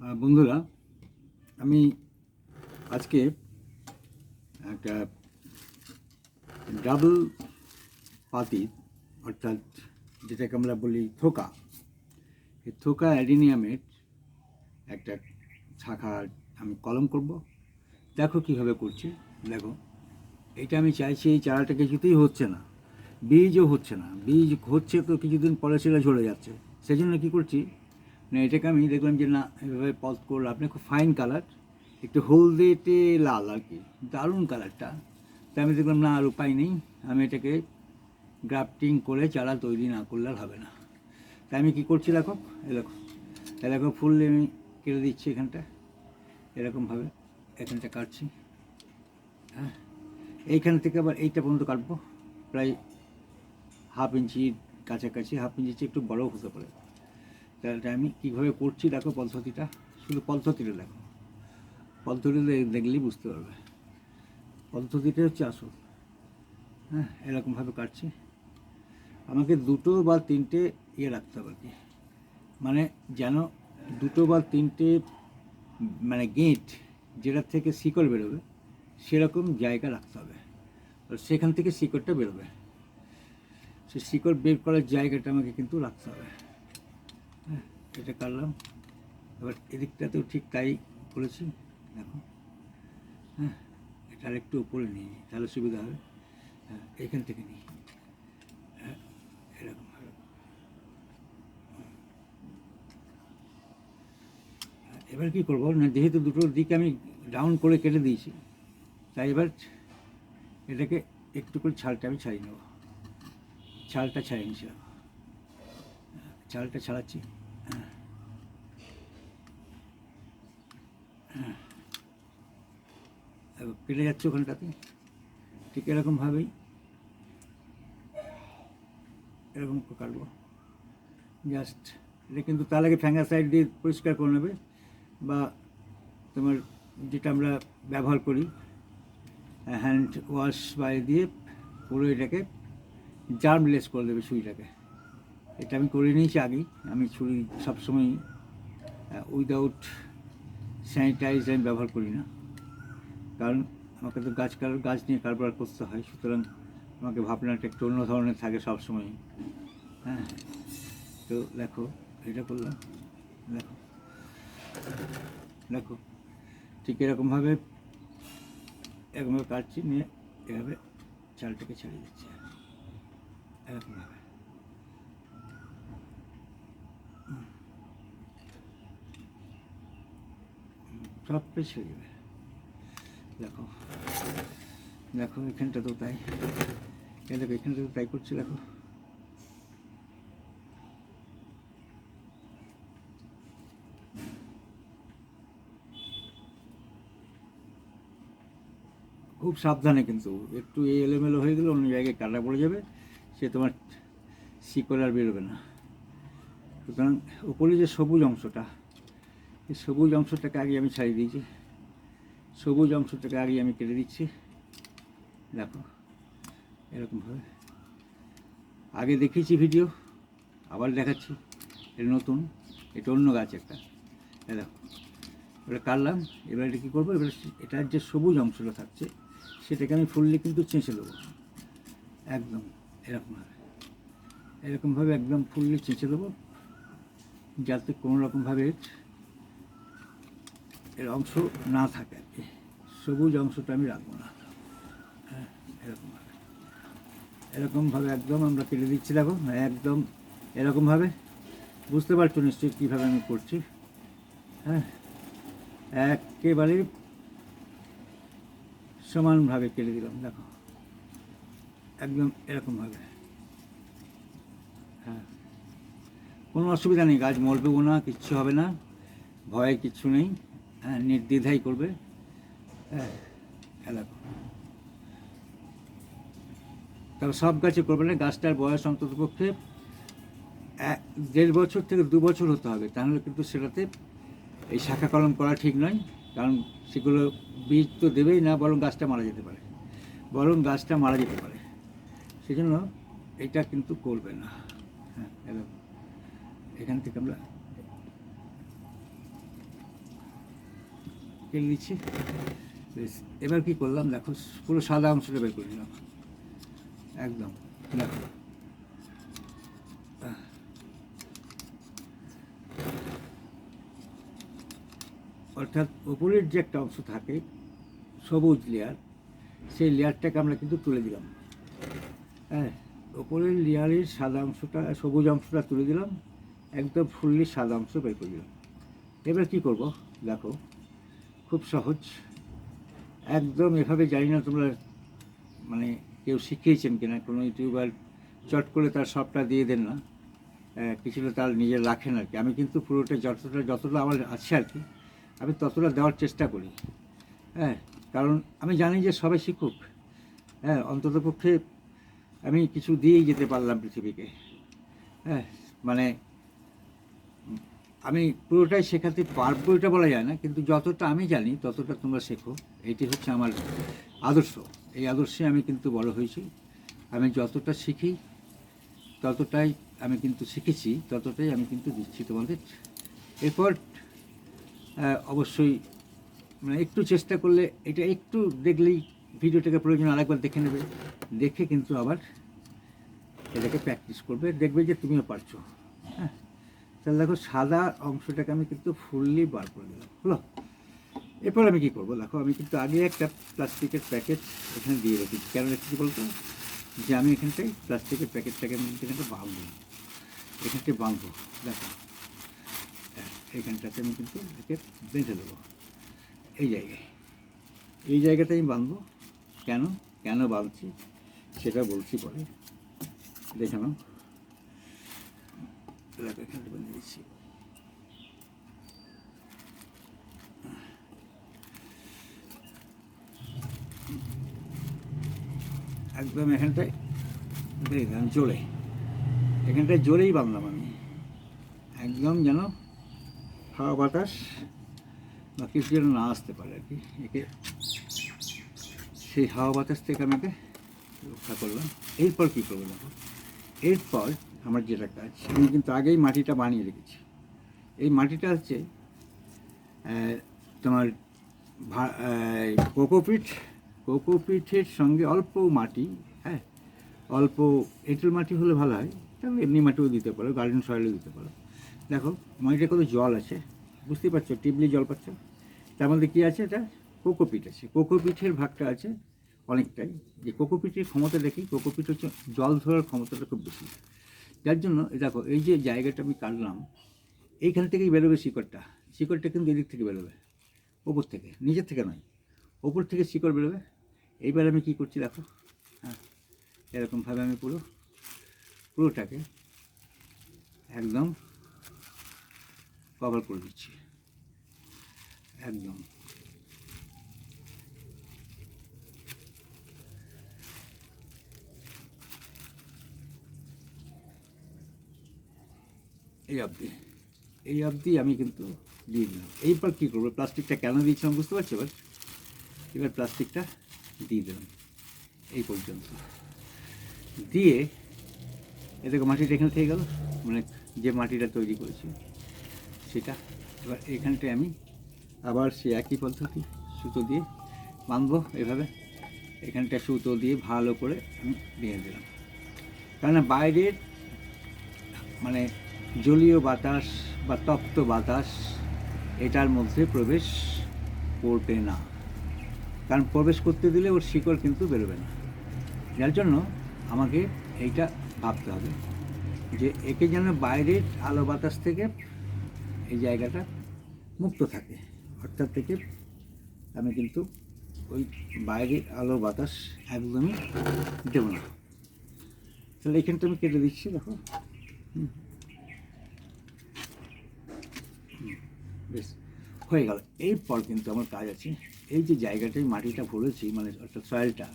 বন্ধুরা, আমি আজকে একটা ডাবল পাতি অর্থাৎ যেটাকে আমরা বলি থোকা। এই থোকা অ্যাডিনিয়ামের একটা শাখা আমি কলম করব। দেখো কীভাবে করছি। দেখো, এটা আমি চাইছি এই চারাটা কিছুতেই হচ্ছে না, বীজও হচ্ছে না। বীজ হচ্ছে তো কিছুদিন পরে সেটা ঝরে যাচ্ছে। সেই জন্য কী করছি না, এটাকে আমি দেখলাম যে না, এভাবে পজ করলে আপনি খুব ফাইন কালার একটু হলদেটে লাল আর কি, দারুণ কালারটা তাই আমি দেখলাম না, আর উপায় নেই, আমি এটাকে গ্রাফটিং করে চারা তৈরি না করলে আর হবে না। তাই আমি কী করছি দেখো এ দেখো এ দেখো ফুল আমি কেটে দিচ্ছি এখানটা, এরকমভাবে এখানটা কাটছি হ্যাঁ। এইখান থেকে আবার এইটা পর্যন্ত কাটবো, প্রায় হাফ ইঞ্চির কাছাকাছি হাফ ইঞ্চি একটু বড়ও হতে পারে। তাহলে আমি কীভাবে করছি দেখো পদ্ধতিটা। শুধু পদ্ধতিটা দেখো। পদ্ধতিটা দেখলেই বুঝতে পারবে। পদ্ধতিটা হচ্ছে আসল। হ্যাঁ এরকমভাবে কাটছি। আমাকে দুটো বা তিনটে ইয়ে রাখতে হবে কি। মানে যেন দুটো বা তিনটে মানে গেট যেটার থেকে শিকড় বেরোবে, সেরকম জায়গা রাখতে হবে। সেখান থেকে শিকড়টা বেরোবে। সে শিকড় বের করার জায়গাটা আমাকে কিন্তু রাখতে হবে। হ্যাঁ এটা কাটলাম। এবার এদিকটাতেও ঠিক তাই করেছি। দেখো। হ্যাঁ এটা একটু উপরে নিয়ে তাহলে সুবিধা হবে। হ্যাঁ এখান থেকে নিই। হ্যাঁ এরকম হ্যাঁ, এবার কি করব? না যেহেতু দুটো দিক আমি ডাউন করে কেটে দিয়েছি তাই এবার এটাকে একটু করে ছালটা আমি ছাড়িয়ে নেব। ছালটা ছাড়িয়ে নিয়েছিলাম। ছালটা ছাড়াচ্ছি হ্যাঁ। হ্যাঁ। দেখো, কেটে যাচ্ছে ওখানটাতে। ঠিক এরকমভাবেই এরকম কাটবো জাস্ট এটা কিন্তু তার আগে ফ্যাঙ্গার সাইড দিয়ে পরিষ্কার করে নেবে বা তোমার যেটা আমরা ব্যবহার করি হ্যান্ড ওয়াশ বাইরে দিয়ে পুরো এটাকে জার্মলেস করে দেবে ছুরিটাকে। এটা আমি করে নিয়েছি আগেই। আমি ছুরি সবসময় উইদাউট স্যানিটাইজ আমি ব্যবহার করি না। কারণ আমাকে তো গাছ গাছ নিয়ে কারবার করতে হয়। সুতরাং আমাকে ভাবনাটা একটু অন্য ধরনের থাকে সবসময়। হ্যাঁ তো দেখো, এটা করলাম। দেখো দেখো, ঠিক এরকমভাবে এরকমভাবে কাটছি, নিয়ে এভাবে চালটাকে ছাড়িয়ে দিচ্ছি। এরকমভাবে। সবটাই ছেড়ে যাবে দেখো দেখো, এখানটা তো তাই। এই দেখো, এখানটা তো তাই করছি, দেখো। খুব সাবধানে কিন্তু, একটু এলোমেলো হয়ে গেলে অন্য জায়গায় কাটা পড়ে যাবে, সে তোমার শিকড় আর বেরোবে না। সুতরাং উপরে যে সবুজ অংশটা এই সবুজ অংশটাকে আগে আমি ছাড়িয়ে দিয়েছি। সবুজ অংশটাকে আগে আমি কেটে দিচ্ছি। দেখো এরকমভাবে আগে দেখিয়েছি ভিডিও, আবার দেখাচ্ছি। এটা নতুন, এটা অন্য গাছ একটা। দেখো এবার কাটলাম, এবার এটা কী করব? এবার এটার যে সবুজ অংশটা থাকছে, সেটাকে আমি ফুললে কিন্তু চেঁচে দেবো। একদম এরকমভাবে এরকমভাবে একদম ফুললে চেঁচে দেবো, যাতে কোনো রকমভাবে এর অংশ না থাকে আর কি। সবুজ অংশটা আমি রাখব না। হ্যাঁ এরকমভাবে এরকমভাবে একদম আমরা কেটে দিচ্ছি, দেখো, একদম এরকমভাবে বুঝতে পারছ নিশ্চয়ই কীভাবে আমি করছি। হ্যাঁ একেবারে সমানভাবে কেটে দিলাম, দেখো। একদম এরকমভাবে হ্যাঁ কোনো অসুবিধা নেই, গাছ মরবেও না, কিচ্ছু হবে না ভয়ের কিচ্ছু নেই। নির্দ্বিধাই করবে। হ্যাঁ এ তবে সব গাছে করবে না, গাছটার বয়স অন্তত পক্ষে দেড় বছর থেকে দু বছর হতে হবে। তাহলে কিন্তু সেটাতে এই শাখা কলম করা ঠিক নয়, কারণ সেগুলো বীজ তো দেবেই না, বরং গাছটা মারা যেতে পারে। বরং গাছটা মারা যেতে পারে। সেজন্য এটা কিন্তু করবে না। হ্যাঁ এখান থেকে আমরা কেটে নিচ্ছি। বেশ, এবার কি করলাম? দেখো, পুরো সাদা অংশটা বের করে নিলাম। একদম, দেখো। অর্থাৎ ওপরের যে একটা অংশ থাকে, সবুজ লেয়ার সেই লেয়ারটাকে আমরা কিন্তু তুলে দিলাম। হ্যাঁ ওপরের লেয়ারের সাদা অংশটা, সবুজ অংশটা তুলে দিলাম। একদম ফুললি সাদা অংশ বের করে দিলাম। এবার কী করব? দেখো খুব সহজ। একদম এভাবে জানি না তোমরা মানে কেউ শিখিয়েছেন কিনা, কোনো ইউটিউবার চট করে তার সবটা দিয়ে দেন না। কিছুটা তার নিজের রাখেন আর কি। আমি কিন্তু পুরোটা যতটা যতটা আমার আছে আর কি, আমি ততটা দেওয়ার চেষ্টা করি। হ্যাঁ কারণ আমি জানি যে সবাই শিখুক। হ্যাঁ অন্ততপক্ষে আমি কিছু দিয়েই যেতে পারলাম পৃথিবীকে। হ্যাঁ মানে আমি পুরোটাই শেখাতে পারব এটা বলা যায় না, কিন্তু যতটা আমি জানি, ততটা তোমরা শেখো। এটি হচ্ছে আমার আদর্শ। এই আদর্শে আমি কিন্তু বড় হয়েছি। আমি যতটা শিখি, ততটাই আমি কিন্তু শিখেছি, ততটাই আমি কিন্তু দিচ্ছি তোমাদের। এরপর অবশ্যই মানে একটু চেষ্টা করলে এটা একটু দেখলেই ভিডিওটাকে প্রয়োজন, আরেকবার দেখে নেবে। দেখে কিন্তু আবার এটাকে প্র্যাকটিস করবে। দেখবে যে তুমিও পারছ। হ্যাঁ? তাহলে দেখো সাদা অংশটাকে আমি কিন্তু ফুললি বার করে দিলাম হলো? এরপর আমি কী করব? দেখো আমি কিন্তু আগে একটা প্লাস্টিকের প্যাকেট এখানে দিয়ে রেখেছি। কেন রেখেছি বলতো? যে আমি এখানটায় প্লাস্টিকের প্যাকেটটাকে আমি এখানটা বাঁধবো। এখানটায় বাঁধবো দেখো। হ্যাঁ, এইখানটাতে আমি কিন্তু একে বেঁধে দেবো। এই জায়গায়। এই জায়গাটা আমি বাঁধবো। কেন? কেন বাঁধছি? সেটা বলছি পরে। দেখে নাও। বেঁধে দিচ্ছি। একদম এখানটায় জোরে। এখানটায় জোরেই বাঁধলাম আমি। একদম যেন হাওয়া বাতাস, বা কিছু যেন না আসতে পারে আর কি। একে সেই হাওয়া বাতাস থেকে আমি একে রক্ষা করলাম। এরপর কী করব দেখো? এরপর আমার যেটা কাজ আমি কিন্তু আগেই মাটিটা বানিয়ে রেখেছি। এই মাটিটা হচ্ছে তোমার কোকোপিট কোকোপিঠের সঙ্গে অল্প মাটি হ্যাঁ? অল্প এঁটেল মাটি হলে ভালো হয় তাহলে এমনি মাটিও দিতে পারো, গার্ডেন সয়েলও দিতে পারো। দেখো, মাটিতে কত জল আছে, বুঝতেই পারছ টিবলি জল পাচ্ছ। তার মধ্যে কী আছে এটা? কোকোপিট আছে। কোকোপিঠের ভাগটা আছে অনেকটাই। যে কোকোপিটের ক্ষমতা দেখি কোকোপিট হচ্ছে জল ধরার ক্ষমতাটা খুব বেশি। যার জন্য দেখো, এই যে জায়গাটা আমি কাটলাম, এইখান থেকেই বেরোবে শিকড়টা। শিকড়টা কিন্তু এদিক থেকে বেরোবে, ওপর থেকে নিজের থেকে নয়, ওপর থেকে শিকড় বেরোবে। এইবার আমি কী করছি দেখো হ্যাঁ এরকমভাবে আমি পুরো, পুরোটাকে একদম কভার করে দিচ্ছি, একদম। এই অবধি। এই অবধি আমি কিন্তু দিয়ে দিলাম। এইবার কী করব? প্লাস্টিকটা কেন দিয়েছিলাম বুঝতে পারছি? এবার এবার প্লাস্টিকটা দিয়ে দিলাম। এই পর্যন্ত। দিয়ে এদিকে মাটিটা এখানে থেকে গেল। মানে যে মাটিটা তৈরি করেছি, সেটা এবার এখানটায় আমি আবার সে একই পদ্ধতি, সুতো দিয়ে বাঁধবো এভাবে। এখানটা সুতো দিয়ে ভালো করে আমি বেঁধে দিলাম। কেননা বাইরের মানে জলীয় বাতাস বা তপ্ত বাতাস, এটার মধ্যে প্রবেশ করবে না। কারণ প্রবেশ করতে দিলে ওর শিকড় কিন্তু বেরোবে না। যার জন্য আমাকে এইটা ভাবতে হবে যে একে যেন বাইরের আলো বাতাস থেকে এই জায়গাটা মুক্ত থাকে। অর্থাৎ থেকে আমি কিন্তু ওই বাইরের আলো বাতাস একদমই দেবো না। তাহলে এখানটা আমি কেটে দিচ্ছি, দেখো। হুম। বেশ। হয়ে গেল। এরপর কিন্তু আমার কাজ আছে এই যে জায়গাটায় মাটিটা ভরেছি মানে অর্থাৎ সয়েলটা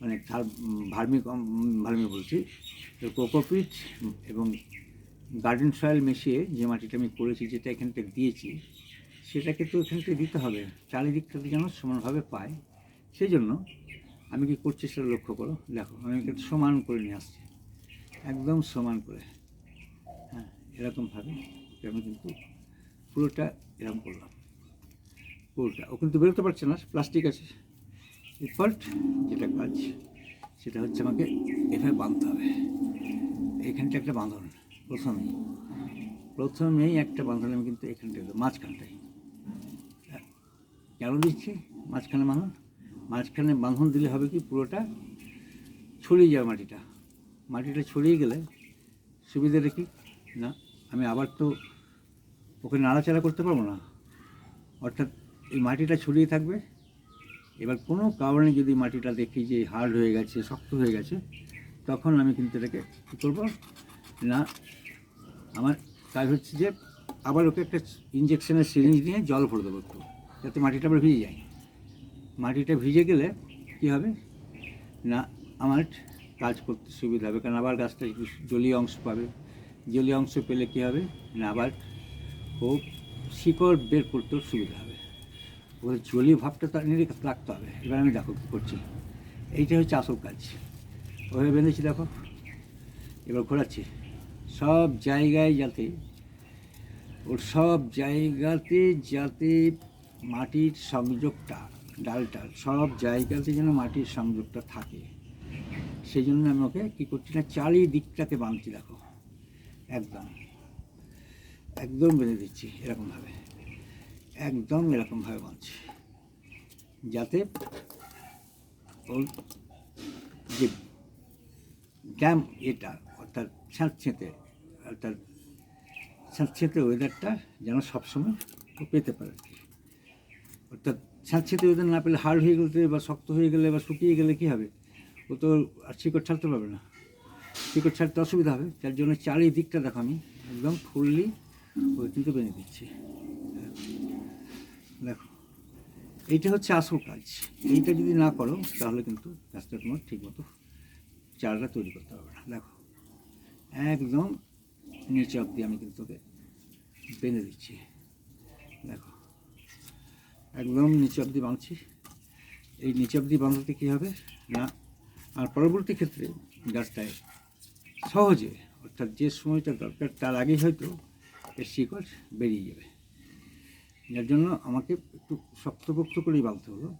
মানে ভার্মি ভার্মি বলছি কোকোপিট এবং গার্ডেন সয়েল মিশিয়ে যে মাটিটা আমি করেছি যেটা এখানটা দিয়েছি সেটাকে তো এখানটা দিতে হবে। চারিদিকটাতে যেন সমানভাবে পায়। সেই জন্য আমি কি করছি সেটা লক্ষ্য করো। দেখো আমি কিন্তু সমান করে নিয়ে আসছি। একদম সমান করে। হ্যাঁ এরকমভাবে। আমি কিন্তু পুরোটা এরকম করলাম। পুরোটা। ও কিন্তু বেরোতে পারছে না, প্লাস্টিক আছে। এরপর যেটা কাজ, সেটা হচ্ছে আমাকে এভাবে বাঁধতে হবে। এইখানটা একটা বাঁধন, প্রথমেই। প্রথমেই একটা বাঁধন আমি কিন্তু এখানটা দেবো মাঝখানটায়। কেন দিচ্ছি? মাঝখানে বাঁধন? মাঝখানে বাঁধন দিলে হবে কি, পুরোটা ছড়িয়ে যাবে মাটিটা। মাটিটা ছড়িয়ে গেলে সুবিধাটা কি? না, আমি আবার তো ওকে নাড়াচাড়া করতে পারব না? অর্থাৎ এই মাটিটা ছড়িয়ে থাকবে। এবার কোনো কারণে যদি মাটিটা দেখি যে হার্ড হয়ে গেছে, শক্ত হয়ে গেছে, তখন আমি কিন্তু এটাকে কী করব? না, আমার কাজ হচ্ছে যে আবার ওকে একটা ইঞ্জেকশনের সিরিঞ্জ নিয়ে জল ভরে দেবো একটু, যাতে মাটিটা আবার ভিজে যায়। মাটিটা ভিজে গেলে কী হবে? না, আমার কাজ করতে সুবিধা হবে, কারণ আবার গাছটা জলীয় অংশ পাবে। জলীয় অংশ পেলে কী হবে? না, আবার ও শিকড় বের করতেও সুবিধা হবে। ওদের জলীয় ভাবটা তার নিয়ে রাখতে হবে। এবার আমি দেখো কী করছি। এইটা হচ্ছে আসল কাজ। ওভাবে বেঁধেছি, দেখো। এবার ঘোরাচ্ছি। সব জায়গায় যাতে, ওর সব জায়গাতে যাতে মাটির সংযোগটা, ডালটা, সব জায়গাতে যেন মাটির সংযোগটা থাকে। সেই জন্য আমি ওকে কী করছি না চারিদিকটাতে বাঁধছি, দেখো। একদম। একদম বেঁধে দিচ্ছি এরকমভাবে। একদম এরকমভাবে বাঁধছি। যাতে ওর যে ড্যাম এটা, অর্থাৎ স্যাঁতছেঁতে অর্থাৎ স্যাঁতছেঁতে ওয়েদারটা যেন সবসময় ও পেতে পারে অর্থাৎ স্যাঁতছেঁতে ওয়েদার না পেলে হার্ড হয়ে গেলে বা শক্ত হয়ে গেলে বা শুকিয়ে গেলে কী হবে? ও তো আর শিকড় ছাড়তে পারবে না। শিকড় ছাড়তে অসুবিধা হবে। তার জন্য চারিদিকটা দেখো আমি, একদম ফুললি ওই কিন্তু বেঁধে দিচ্ছি। দেখো, এইটা হচ্ছে আসল কাজ। এইটা যদি না করো, তাহলে কিন্তু গাছটা তোমার ঠিকমতো চারাটা তৈরি করতে পারবে না। দেখো, একদম নিচে অব্দি আমি কিন্তু ওকে বেঁধে দিচ্ছি। দেখো, একদম নিচে অব্দি বাঁধছি। এই নিচে অব্দি বাঁধাতে কী হবে? না, আর পরবর্তী ক্ষেত্রে গাছটায় সহজে, অর্থাৎ যে সময়টা দরকার, তার আগেই হয়তো এর শিকড় বেরিয়ে যাবে। যার জন্য আমাকে একটু শক্তপোক্ত করেই বাঁধতে হলো।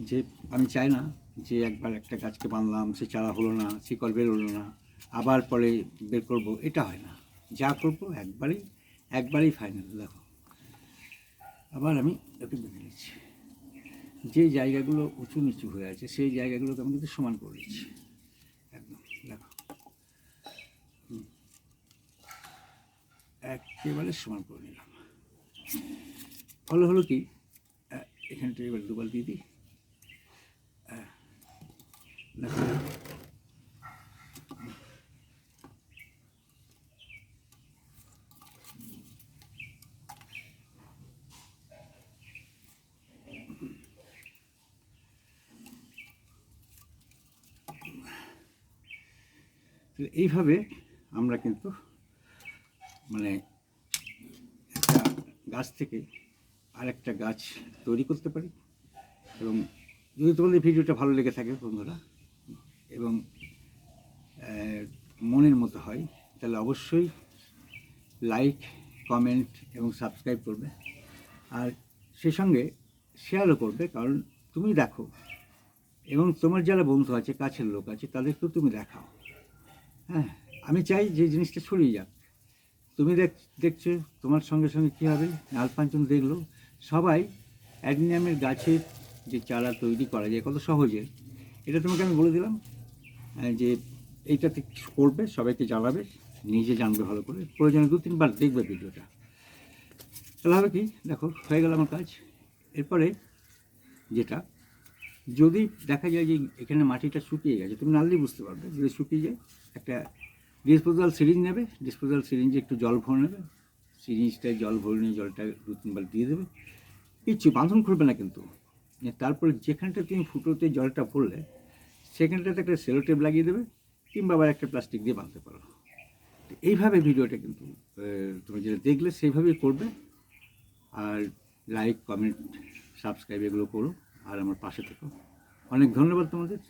যে আমি চাই না যে একবার একটা গাছকে বাঁধলাম, সে চারা হলো না, শিকড় বের হলো না, আবার পরে বের করব, এটা হয় না। যা করব একবারেই একবারেই ফাইনাল দেখো। আবার আমি ওকে বেঁধে নিচ্ছি। যে জায়গাগুলো উঁচু নিচু হয়ে আছে, সেই জায়গাগুলোকে আমি কিন্তু সমান করে দিচ্ছি একদম দেখো হুম। একেবারে সমান করে নিলাম। ফলে হলো কি? এখানটা এবার দুবার দিয়ে দিই। এইভাবে আমরা কিন্তু মানে একটা গাছ থেকে আরেকটা গাছ তৈরি করতে পারি। এবং যদি তোমাদের ভিডিওটা ভালো লেগে থাকে বন্ধুরা, এবং মনের মতো হয়, তাহলে অবশ্যই লাইক কমেন্ট এবং সাবস্ক্রাইব করবে। আর সেই সঙ্গে শেয়ারও করবে, কারণ তুমি দেখো, এবং তোমার যারা বন্ধু আছে, কাছের লোক আছে, তাদেরকেও তুমি দেখাও। হ্যাঁ আমি চাই যে জিনিসটা ছড়িয়ে যাক। তুমি দেখ, দেখছ, তোমার সঙ্গে সঙ্গে কী হবে? লালপাঞ্চন দেখল। সবাই অ্যাডমিনিয়ামের গাছের যে চারা তৈরি করা যায়, কত সহজে। এটা তোমাকে আমি বলে দিলাম যে এইটাতে করবে, সবাইকে জানাবে, নিজে জানবে ভালো করে। প্রয়োজনে দু তিনবার দেখবে ভিডিওটা। তাহলে হবে কি? দেখো, হয়ে গেল আমার কাজ। এরপরে যেটা, যদি দেখা যায় যে এখানে মাটিটা শুকিয়ে গেছে, তুমি নাড়লেই বুঝতে পারবে, যদি শুকিয়ে যায়, একটা ডিসপোজাল সিরিঞ্জ নেবে ডিসপোজাল সিরিঞ্জে একটু জল ভরে নেবে সিরিঞ্জটায় জল ভরে নিয়ে জলটা দু তিনবার দিয়ে দেবে। কিচ্ছু বাঁধন খুলবে না কিন্তু। তারপরে যেখানটা তুমি ফুটোতে জলটা ভরলে, সেখানটাতে একটা সেলো টেপ লাগিয়ে দেবে, কিংবা আবার একটা প্লাস্টিক দিয়ে বাঁধতে পারো। তো এইভাবে ভিডিওটা কিন্তু তুমি যেটা দেখলে সেইভাবেই করবে। আর লাইক কমেন্ট সাবস্ক্রাইব এগুলো করো। আর আমার পাশে থেকো। অনেক ধন্যবাদ তোমাদের।